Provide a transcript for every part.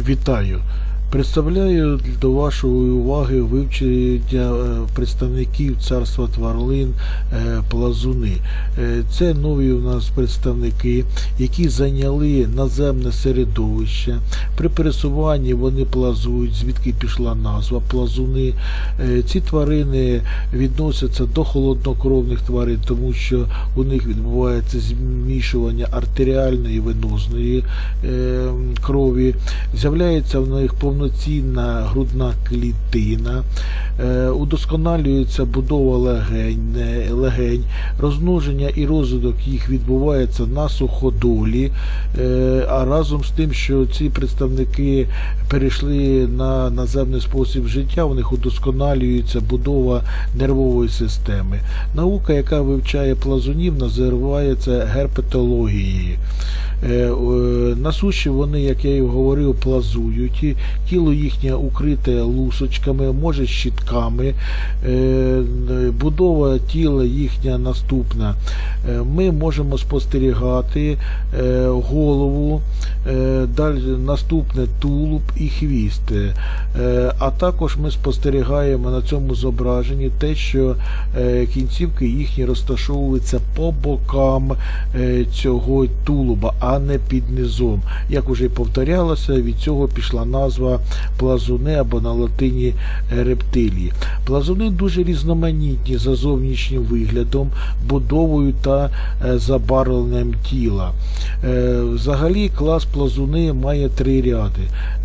Vitório. Представляю до вашої уваги вивчення е, представників царства тварин е, плазуни. Е, Це нові у нас представники, які зайняли наземне середовище. При пересуванні вони плазують, звідки пішла назва плазуни. Ці тварини відносяться до холоднокровних тварин, тому що у них відбувається змішування артеріальної і венозної крові. З'являється в них повноцінна грудна клітина, е, удосконалюється будова легень, е, легень, розмноження і розвиток їх відбувається на суходолі, е, а разом з тим, що ці представники перейшли на наземний спосіб життя, у них удосконалюється будова нервової системи. Наука, яка вивчає плазунів, називається герпетологією. Е, На суші вони, як я і говорив, плазують. Тіло їхнє укрите лусочками, може щітками. Е, Будова тіла їхня наступна. Е, Ми можемо спостерігати голову, далі наступне тулуб і хвіст. А також ми спостерігаємо на цьому зображенні те, що кінцівки їхні розташовуються по бокам цього тулуба, а не під низом. Як уже повторялося, від цього пішла назва плазуни або на латині рептилії. Плазуни дуже різноманітні за зовнішнім виглядом, будовою та е, забарвленням тіла. Е, Взагалі клас плазуни має три ряди.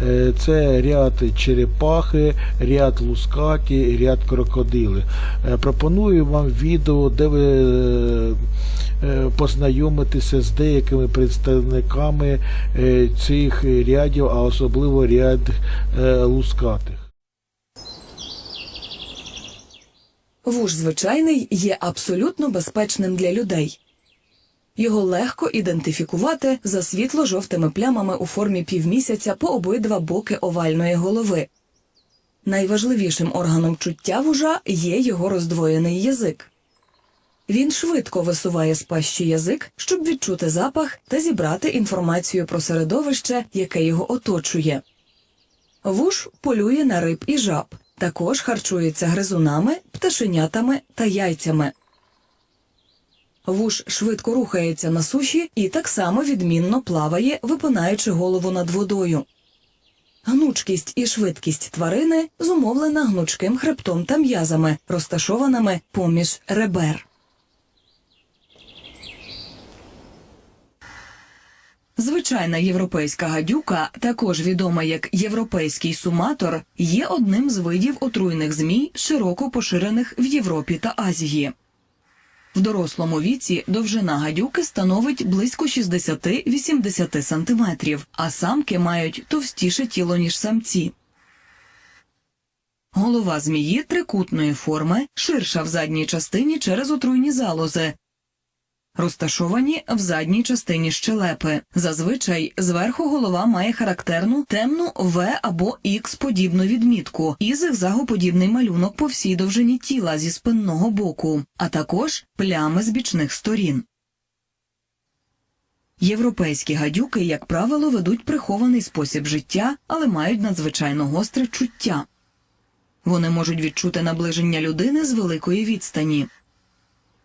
Е, Це ряд черепахи, ряд лускаті, ряд крокодили. Пропоную вам відео, де ви познайомитися з деякими представниками е, цих рядів, а особливо ряд е, лускатих. Вуж звичайний є абсолютно безпечним для людей. Його легко ідентифікувати за світло-жовтими плямами у формі півмісяця по обидва боки овальної голови. Найважливішим органом чуття вужа є його роздвоєний язик. Він швидко висуває з пащі язик, щоб відчути запах та зібрати інформацію про середовище, яке його оточує. Вуж полює на риб і жаб, також харчується гризунами, пташенятами та яйцями. Вуж швидко рухається на суші і так само відмінно плаває, випинаючи голову над водою. Гнучкість і швидкість тварини зумовлена гнучким хребтом та м'язами, розташованими поміж ребер. Звичайна європейська гадюка, також відома як європейський суматор, є одним з видів отруйних змій, широко поширених в Європі та Азії. В дорослому віці довжина гадюки становить близько 60-80 см, а самки мають товстіше тіло, ніж самці. Голова змії трикутної форми, ширша в задній частині через отруйні залози, розташовані в задній частині щелепи. Зазвичай зверху голова має характерну темну В або Х подібну відмітку і зигзагоподібний малюнок по всій довжині тіла зі спинного боку, а також плями з бічних сторін. Європейські гадюки, як правило, ведуть прихований спосіб життя, але мають надзвичайно гостре чуття. Вони можуть відчути наближення людини з великої відстані.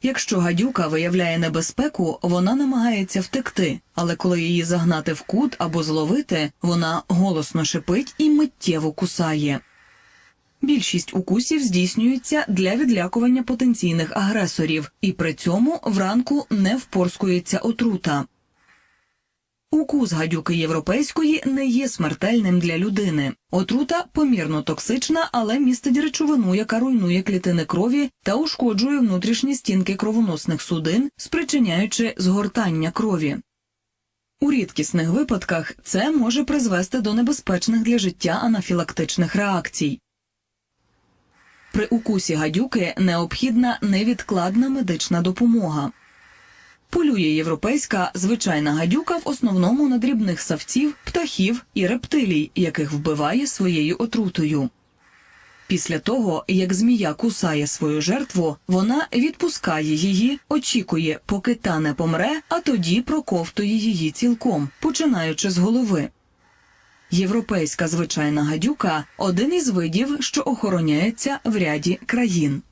Якщо гадюка виявляє небезпеку, вона намагається втекти, але коли її загнати в кут або зловити, вона голосно шипить і миттєво кусає. Більшість укусів здійснюється для відлякування потенційних агресорів, і при цьому вранку не впорскується отрута. Укус гадюки європейської не є смертельним для людини. Отрута помірно токсична, але містить речовину, яка руйнує клітини крові та ушкоджує внутрішні стінки кровоносних судин, спричиняючи згортання крові. У рідкісних випадках це може призвести до небезпечних для життя анафілактичних реакцій. При укусі гадюки необхідна невідкладна медична допомога. Полює європейська звичайна гадюка в основному на дрібних савців, птахів і рептилій, яких вбиває своєю отрутою. Після того, як змія кусає свою жертву, вона відпускає її, очікує, поки та не помре, а тоді проковтує її цілком, починаючи з голови. Європейська звичайна гадюка один із видів, що охороняється в ряді країн.